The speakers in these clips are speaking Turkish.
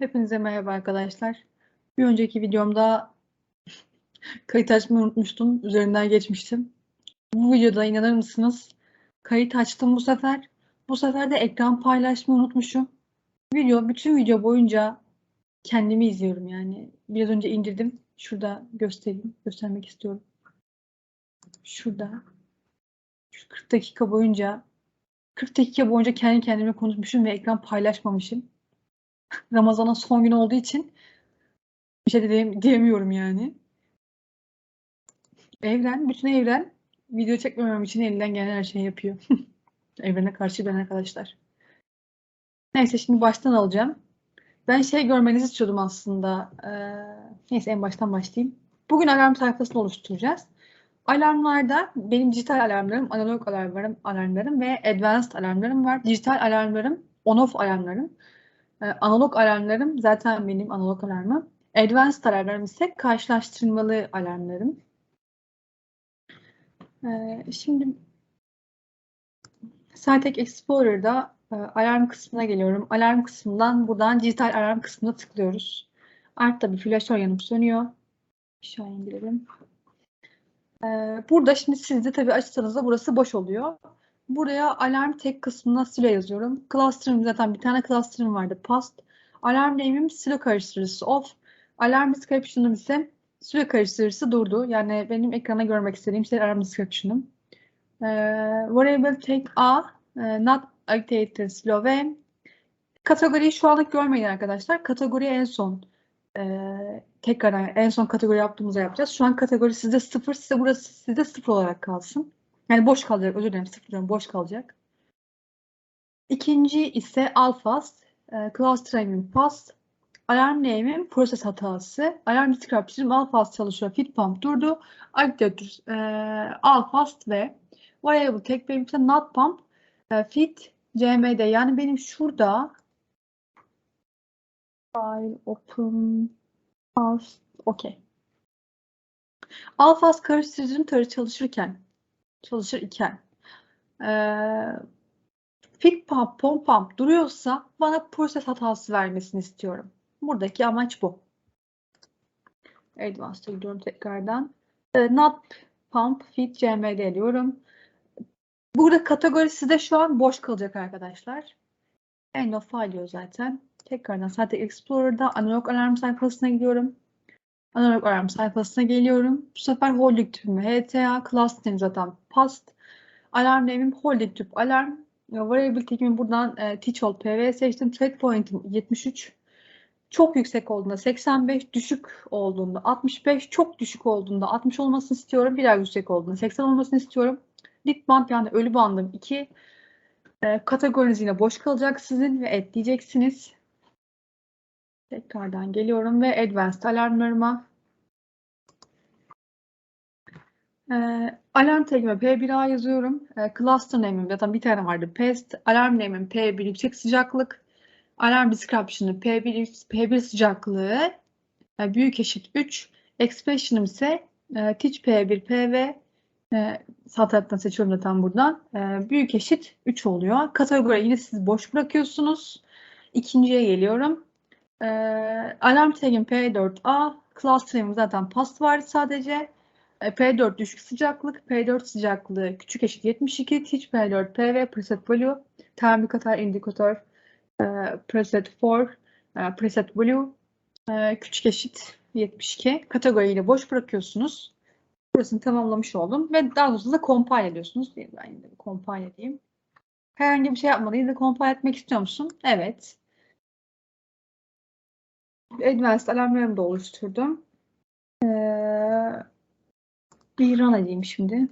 Hepinize merhaba arkadaşlar. Bir önceki videomda kayıt açmayı unutmuştum. Üzerinden geçmiştim. Bu videoda inanır mısınız? Kayıt açtım bu sefer. Bu sefer de ekran paylaşmayı unutmuşum. Video, bütün video boyunca kendimi izliyorum yani. Biraz önce indirdim. Şurada göstereyim. Göstermek istiyorum. Şurada. Şu 40 dakika boyunca 40 dakika boyunca kendi kendime konuşmuşum ve ekran paylaşmamışım. Ramazan'ın son günü olduğu için bir şey de diyem- diyemiyorum yani. Evren, bütün evren video çekmemem için elinden gelen her şeyi yapıyor. Evrene karşı ben arkadaşlar. Neyse şimdi baştan alacağım. Ben şey görmenizi istiyordum aslında. Ee, neyse en baştan başlayayım. Bugün alarm sayfasını oluşturacağız. Alarmlarda benim dijital alarmlarım, analog alarmlarım, alarmlarım ve advanced alarmlarım var. Dijital alarmlarım, on-off alarmlarım. Ee, analog alarmlarım zaten benim analog alarmım. Advanced alarmlarım ise karşılaştırmalı alarmlarım. Ee, şimdi Cytek Explorer'da e, alarm kısmına geliyorum. Alarm kısmından buradan dijital alarm kısmına tıklıyoruz. Altta bir flaşör yanıp sönüyor. Aşağı indirelim. Ee, burada şimdi siz de tabii açsanız burası boş oluyor. Buraya alarm tek kısmına silo yazıyorum. Cluster'ım zaten bir tane cluster'ım vardı past. Alarm name'im silo karıştırıcısı off. Alarm description'ım ise silo karıştırıcısı durdu. Yani benim ekrana görmek istediğim şey alarm description'ım. Ee, variable take A, e, not agitated silo ve kategoriyi şu anlık görmeyin arkadaşlar. Kategori en son e, tekrar en son kategori yaptığımızda yapacağız. Şu an kategori sizde sıfır, size burası sizde sıfır olarak kalsın. Yani boş kalacak, özür dilerim sıfır diyorum, boş kalacak. İkinci ise alfast, e, cluster name'im fast, alarm name'im proses hatası, alarm description'ım alfast çalışıyor, feed pump durdu, agitator e, alfast ve variable tek benim ise not pump, e, feed cmd yani benim şurada file open fast okey. Alfast karıştırıcının tarı çalışırken çalışır iken ee, feed pump, pump pump duruyorsa bana proses hatası vermesini istiyorum. Buradaki amaç bu. Advanced'a gidiyorum tekrardan. Ee, not pump feed cmd diyorum. Burada kategorisi de şu an boş kalacak arkadaşlar. End of file diyor zaten. Tekrardan zaten Explorer'da analog alarm sayfasına gidiyorum. Analog alarm sayfasına geliyorum. Bu sefer holding tüpüm HTA, class name zaten past. Alarm name'im holding tüp alarm. Variable tekimi buradan e, teach PV seçtim. Thread point'im 73. Çok yüksek olduğunda 85, düşük olduğunda 65, çok düşük olduğunda 60 olmasını istiyorum. Biraz yüksek olduğunda 80 olmasını istiyorum. Lit band yani ölü bandım 2. E, kategoriniz yine boş kalacak sizin ve et diyeceksiniz. Tekrardan geliyorum ve Advanced alarmlarıma ee, alarm tagime P1A yazıyorum. Ee, cluster name'im zaten bir tane vardı. Pest. Alarm name'im P1 yüksek sıcaklık. Alarm description'ı P1, P1 sıcaklığı e, büyük eşit 3. Expression'ım ise e, teach P1 PV e, sağ taraftan seçiyorum zaten buradan. E, büyük eşit 3 oluyor. Kategori yine siz boş bırakıyorsunuz. İkinciye geliyorum. E, alarm tagim P4A. Cluster'ım zaten past var sadece. E, P4 düşük sıcaklık, P4 sıcaklığı küçük eşit 72, teach P4 PV preset value, termik atar indikatör e, preset for, e, preset value e, küçük eşit 72. Kategoriyi de boş bırakıyorsunuz. Burasını tamamlamış oldum ve daha doğrusu da compile ediyorsunuz. Ben yine compile edeyim. Herhangi bir şey yapmadan yine compile etmek istiyor musun? Evet. Advanced alarmlarımı da oluşturdum. Ee, bir run edeyim şimdi.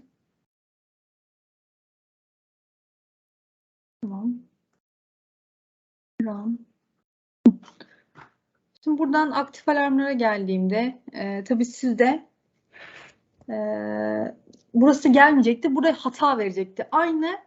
Tamam. Run. Şimdi buradan aktif alarmlara geldiğimde e, tabii sizde e, burası gelmeyecekti. Buraya hata verecekti. Aynı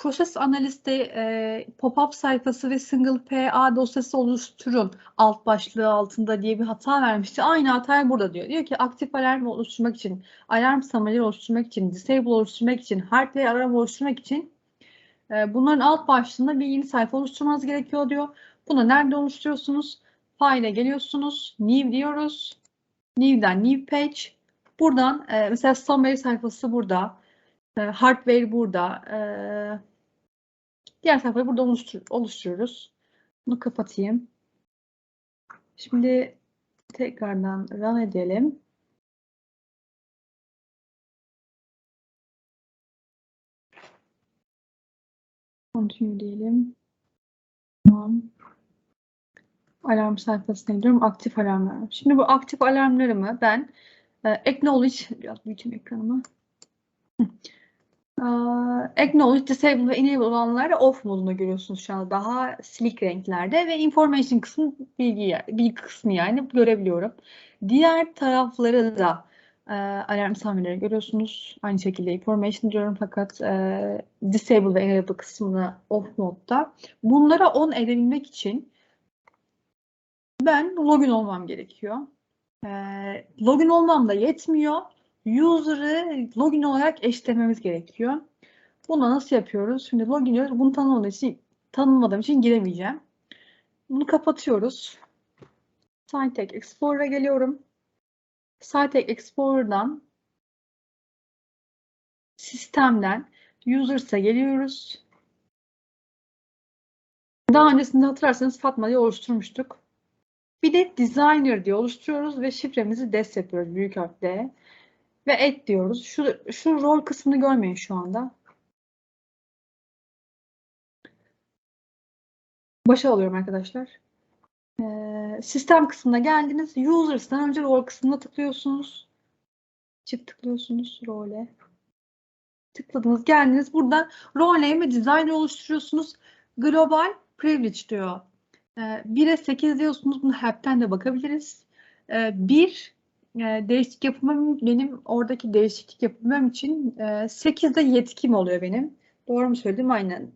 Proses Analist'te e, pop-up sayfası ve single PA dosyası oluşturun alt başlığı altında diye bir hata vermişti. Aynı hatayı burada diyor. Diyor ki aktif alarm oluşturmak için, alarm summary'leri oluşturmak için, disable oluşturmak için, hardware alarm oluşturmak için e, bunların alt başlığında bir yeni sayfa oluşturmanız gerekiyor diyor. Bunu nerede oluşturuyorsunuz? File'e geliyorsunuz. New diyoruz. New'den New Page. Buradan e, mesela summary sayfası burada. E, hardware burada. E, diğer sayfayı burada oluştur oluşturuyoruz. Bunu kapatayım. Şimdi tekrardan run edelim. Continue diyelim. Tamam. Alarm sayfasına gidiyorum. Aktif alarmlar. Şimdi bu aktif alarmlarımı ben e, acknowledge biraz büyüteyim ekranımı. Hı. E, acknowledge, disable ve enable olanları off modunda görüyorsunuz şu anda. Daha silik renklerde ve information kısmı bilgi, bilgi kısmı yani görebiliyorum. Diğer tarafları da e, alarm sahneleri görüyorsunuz. Aynı şekilde information diyorum fakat e, disable ve enable kısmını off modda. Bunlara on edebilmek için ben login olmam gerekiyor. Ee, login olmam da yetmiyor. User'ı login olarak eşlememiz gerekiyor. Bunu nasıl yapıyoruz? Şimdi login diyoruz. Bunu tanımadığım için, tanımadığım için giremeyeceğim. Bunu kapatıyoruz. SciTech Explorer'a geliyorum. SciTech Explorer'dan sistemden Users'a geliyoruz. Daha öncesinde hatırlarsanız Fatma diye oluşturmuştuk. Bir de designer diye oluşturuyoruz ve şifremizi des yapıyoruz büyük harfle. Ve et diyoruz. Şu, şu rol kısmını görmeyin şu anda. Başa alıyorum arkadaşlar. Ee, sistem kısmına geldiniz. Users'tan önce rol kısmına tıklıyorsunuz. Çift tıklıyorsunuz role. Tıkladınız geldiniz. Burada rol name ve designer oluşturuyorsunuz. Global privilege diyor. 1'e 8 diyorsunuz. Bunu help'ten de bakabiliriz. 1 değişiklik yapmam benim oradaki değişiklik yapmam için 8'de yetkim oluyor benim. Doğru mu söyledim? Aynen.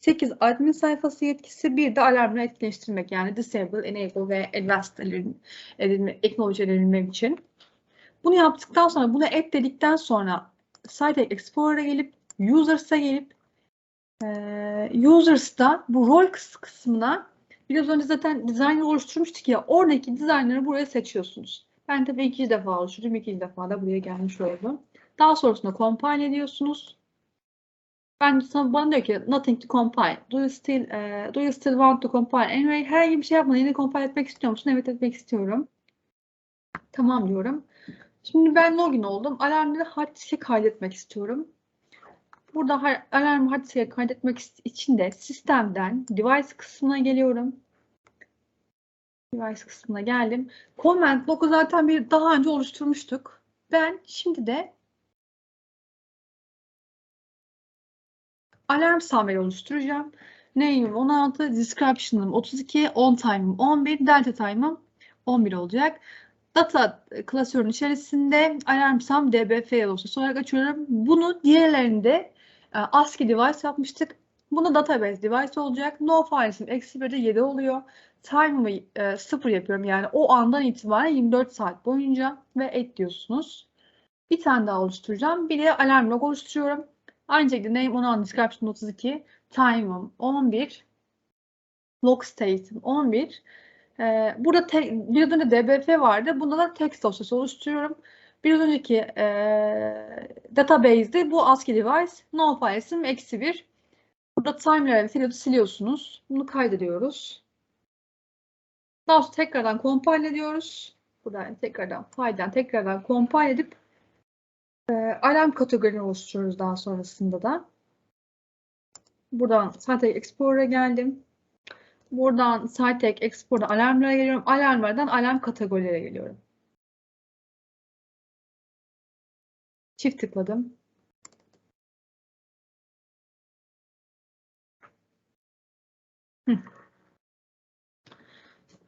8 admin sayfası yetkisi, bir de alarmını etkileştirmek yani disable, enable ve advanced edilme, acknowledge edilmem için. Bunu yaptıktan sonra, bunu et dedikten sonra Site Explorer'a gelip, Users'a gelip, Users'ta bu rol kısmına Biraz önce zaten designer oluşturmuştuk ya oradaki designer'ı buraya seçiyorsunuz. Ben tabii ikinci defa oluşturdum. ikinci defa da buraya gelmiş oldum. Daha sonrasında compile ediyorsunuz. Ben sana bana diyor ki nothing to compile. Do you still uh, do you still want to compile? Anyway herhangi bir şey yapmadan yine compile etmek istiyor musun? Evet etmek istiyorum. Tamam diyorum. Şimdi ben login oldum. Alarmları hard disk'e kaydetmek istiyorum. Burada alarm hard disk'e kaydetmek için de sistemden device kısmına geliyorum. Device kısmına geldim. Comment block'u zaten bir daha önce oluşturmuştuk. Ben şimdi de alarm summary oluşturacağım. Name'im 16, description'ım 32, on time'ım 11, delta time'ım 11 olacak. Data klasörün içerisinde alarm sum dbf dosyası olarak açıyorum. Bunu diğerlerinde e, ASCII device yapmıştık. Bunda database device olacak. No files'im eksi 1'de 7 oluyor. Time'ımı e, 0 yapıyorum. Yani o andan itibaren 24 saat boyunca ve et diyorsunuz. Bir tane daha oluşturacağım. Bir de alarm log oluşturuyorum. Aynı şekilde name 10 description 32. Time'ım 11. Log state'im 11. Ee, burada te, bir önce dbf vardı. Bunda da text dosyası oluşturuyorum. Bir önceki e, database'de bu ASCII device no files'im eksi bir. Burada timeline filotu siliyorsunuz. Bunu kaydediyoruz. Daha sonra tekrardan compile ediyoruz. Buradan tekrardan file'den tekrardan compile edip e, alarm kategorini oluşturuyoruz daha sonrasında da. Buradan Cytek Explorer'a geldim. Buradan Cytek Explorer'da alarmlara geliyorum. Alarmlardan alarm kategorilere geliyorum. Çift tıkladım.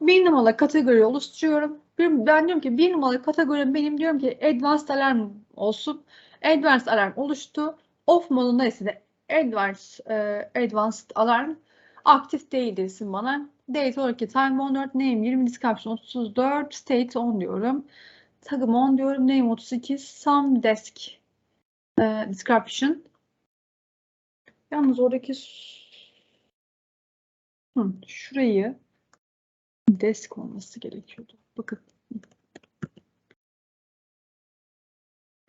Bir numaralı kategori oluşturuyorum. Bir, ben diyorum ki bir numaralı kategori benim diyorum ki Advanced Alarm olsun. Advanced Alarm oluştu. Off modunda ise Advanced, e, Advanced Alarm aktif değil desin bana. Date olarak time 14, name 20, description 34, state 10 diyorum. Tagım 10 diyorum, name 32, some desk e, description. Yalnız oradaki Hı, şurayı desk olması gerekiyordu. Bakın.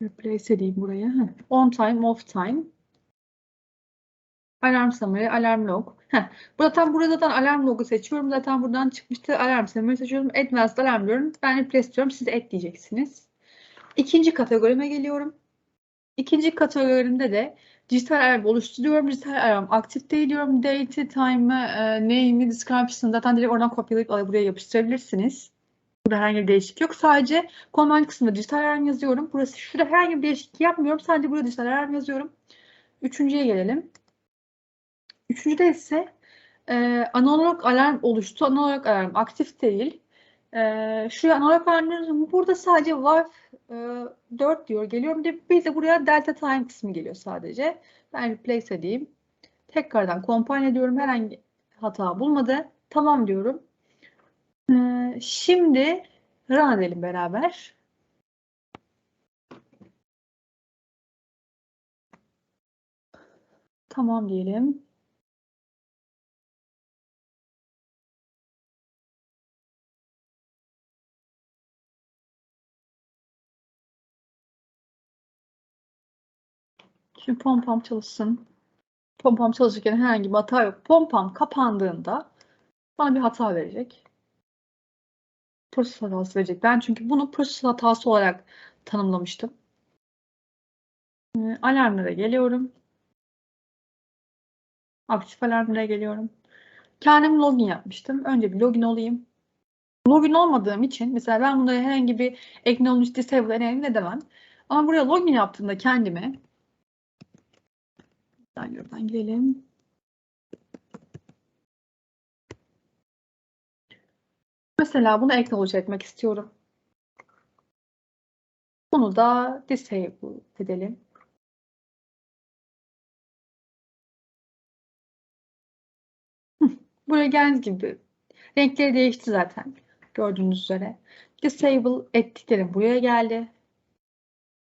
Replace edeyim buraya. On time, off time. Alarm summary, alarm log. Heh. Burada tam burada zaten alarm logu seçiyorum. Zaten buradan çıkmıştı. Alarm summary seçiyorum. Advanced alarm diyorum. Ben replace diyorum. Siz de ekleyeceksiniz. İkinci kategorime geliyorum. İkinci kategorimde de dijital alarm oluşturuyorum. Dijital alarm aktif değil diyorum. Date, time'ı, e, name'i, description zaten direkt oradan kopyalayıp buraya yapıştırabilirsiniz. Burada herhangi bir değişiklik yok. Sadece command kısmında dijital alarm yazıyorum. Burası şurada herhangi bir değişiklik yapmıyorum. Sadece burada dijital alarm yazıyorum. Üçüncüye gelelim. Üçüncüde ise e, analog alarm oluştu. Analog alarm aktif değil. E, şuraya analog alarm. Burada sadece e, 4 diyor geliyorum. De, bir de buraya delta time kısmı geliyor sadece. Ben replace edeyim. Tekrardan compile ediyorum. Herhangi hata bulmadı. Tamam diyorum. E, şimdi run edelim beraber. Tamam diyelim. Şimdi pompam çalışsın. Pompam çalışırken herhangi bir hata yok. Pompam kapandığında bana bir hata verecek. Proses hatası verecek. Ben çünkü bunu proses hatası olarak tanımlamıştım. Ee, Alarmlara geliyorum. Aktif alarmlara geliyorum. Kendim login yapmıştım. Önce bir login olayım. Login olmadığım için mesela ben bunda herhangi bir acknowledge disable enable edemem. Ama buraya login yaptığımda kendime Dialog'dan girelim. Mesela bunu acknowledge etmek istiyorum. Bunu da disable edelim. Buraya geldiğiniz gibi renkleri değişti zaten. Gördüğünüz üzere. Disable ettiklerim buraya geldi.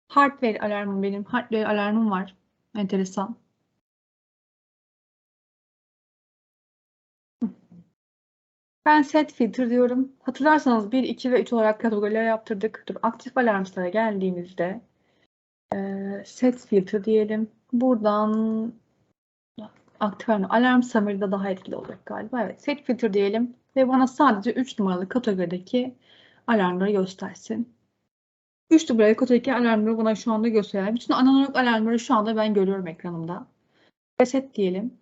Hardware alarmım benim. Hardware alarmım var. Enteresan. Ben set filter diyorum. Hatırlarsanız 1, 2 ve 3 olarak kategoriler yaptırdık. Dur, aktif alarmlara geldiğimizde e, set filter diyelim. Buradan aktif alarm, alarm summary'da daha etkili olacak galiba. Evet, set filter diyelim ve bana sadece 3 numaralı kategorideki alarmları göstersin. 3 numaralı kategorideki alarmları bana şu anda gösteriyor. Bütün analog alarmları şu anda ben görüyorum ekranımda. Reset diyelim.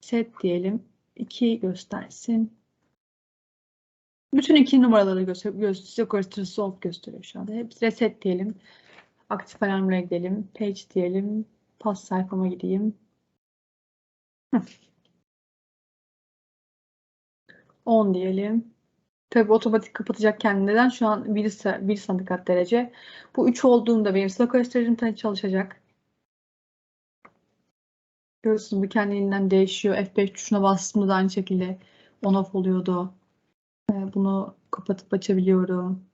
Set diyelim. 2 göstersin. Bütün iki numaraları gösteriyor. Gösteriyor. Solve gösteriyor şu anda. Hepsi reset diyelim. Aktif alarmlara gidelim. Page diyelim. Pas sayfama gideyim. 10 diyelim. Tabii otomatik kapatacak kendini. Şu an 1, 1 santigrat derece. Bu 3 olduğunda benim sıra göstericim çalışacak. Görüyorsunuz bu kendiliğinden değişiyor. F5 tuşuna bastığımda da aynı şekilde on off oluyordu. Bunu kapatıp açabiliyorum.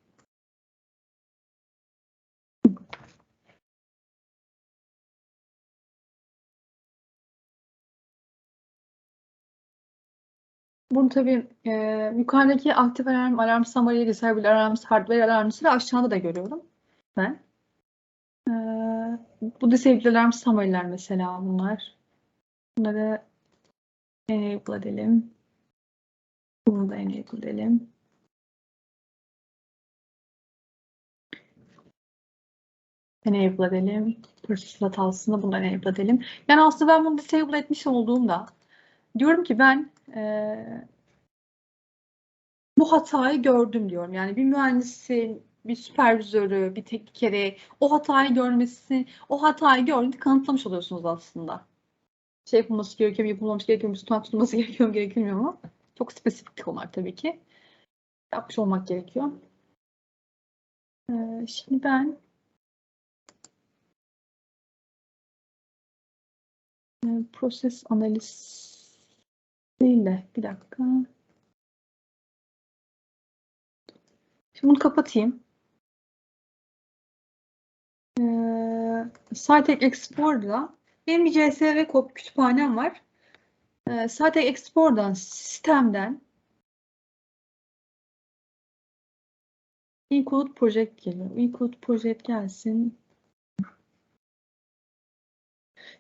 Bunu tabii e, yukarıdaki aktif alarm, alarm summary, disable alarm, hardware alarmları aşağıda da görüyorum ben. E, bu disable alarm summary'ler mesela bunlar. Bunları enable edelim. Bunu da enable edelim. Enable edelim. Process hatasını bundan enable edelim. Yani aslında ben bunu disable etmiş olduğumda diyorum ki ben e, bu hatayı gördüm diyorum. Yani bir mühendisin, bir süpervizörü, bir teknikeri o hatayı görmesi, o hatayı gördüğünde kanıtlamış oluyorsunuz aslında. Şey yapılması gerekiyor mu, yapılmamış gerekiyor mu, tutan tutulması gerekiyor mu, gerekmiyor mu? Çok spesifik konular tabii ki. Yapmış olmak gerekiyor. Ee, şimdi ben e, proses analiz değil de bir dakika. Şimdi bunu kapatayım. Ee, Cytek Explorer'da benim bir CSV kütüphanem var. Cytek Explorer'dan sistemden Include project geliyor. Include project gelsin.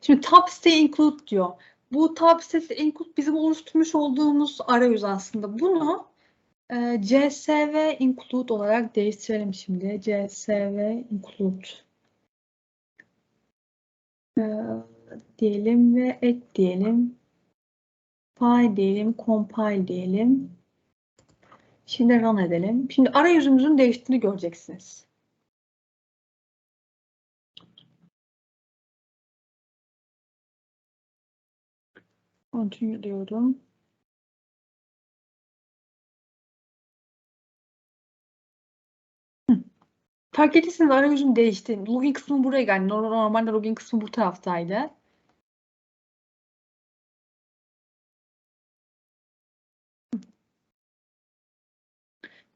Şimdi tab site include diyor. Bu tab site include bizim oluşturmuş olduğumuz arayüz aslında. Bunu e, csv include olarak değiştirelim şimdi. csv include e, diyelim ve ek diyelim. File diyelim, compile diyelim. Şimdi run edelim. Şimdi arayüzümüzün değiştiğini göreceksiniz. Continue diyorum. Fark ettiyseniz arayüzüm değişti. Login kısmı buraya geldi. Normal- Normalde login kısmı bu taraftaydı.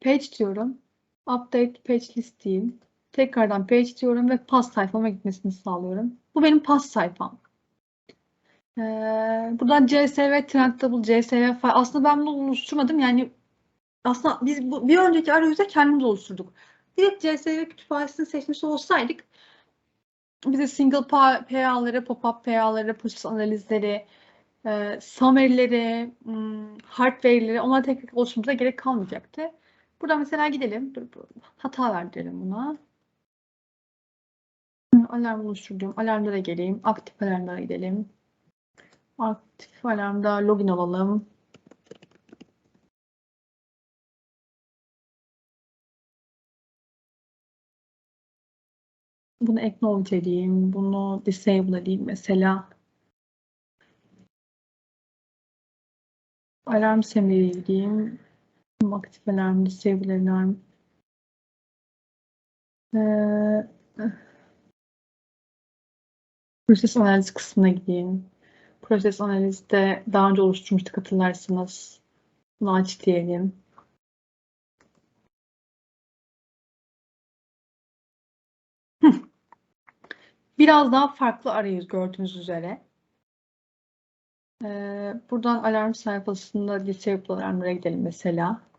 Page diyorum. Update page list diyeyim. Tekrardan page diyorum ve pass sayfama gitmesini sağlıyorum. Bu benim pass sayfam. Ee, buradan CSV, Trendtable, CSV file. Aslında ben bunu oluşturmadım. Yani aslında biz bu, bir önceki arayüzde kendimiz oluşturduk. Direkt CSV kütüphanesini seçmiş olsaydık bize single pa- PA'ları, pop-up PA'ları, proses analizleri, e, summary'leri, hmm, hardware'leri onları tek tek oluşturmamıza gerek kalmayacaktı. Buradan mesela gidelim. Dur. Hata verdirelim buna. Alarm oluşturdum. Alarmlara geleyim. Aktif alarmlara gidelim. Aktif alarmda login olalım. Bunu acknowledge edeyim. Bunu disable edeyim mesela. Alarm semeriye gideyim. Aktif alarm, disable alarm. Ee, Proses analiz kısmına gideyim. Proses analizde daha önce oluşturmuştuk hatırlarsınız. Bunu diyelim. Biraz daha farklı arayüz gördüğünüz üzere. Ee, buradan alarm sayfasında disable alarmlara gidelim mesela.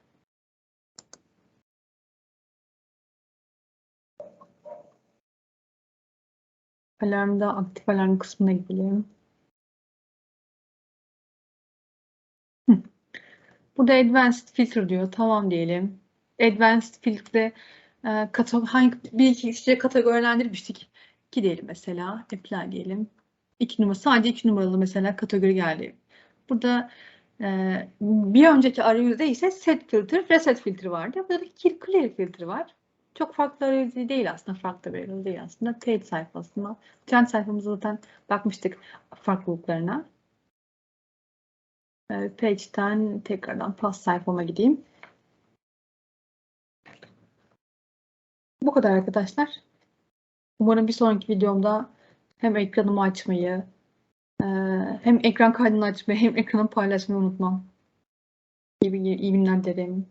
Alarmda aktif alarm kısmına gidelim. Burada advanced filter diyor. Tamam diyelim. Advanced filtre e, hangi bir iki kişiye kategorilendirmiştik. 2 diyelim mesela. Apply diyelim. 2 numara sadece 2 numaralı mesela kategori geldi. Burada e, bir önceki arayüzde ise set filter, reset filter vardı. Burada da clear filter var. Çok farklı arayüz değil aslında. Farklı bir arayüz değil aslında. Trade sayfasına. Trend sayfamızda zaten bakmıştık farklılıklarına. E, Page'den tekrardan pass sayfama gideyim. Bu kadar arkadaşlar. Umarım bir sonraki videomda hem ekranımı açmayı, e, hem ekran kaydını açmayı, hem ekranı paylaşmayı unutmam. İyi, iyi günler dilerim.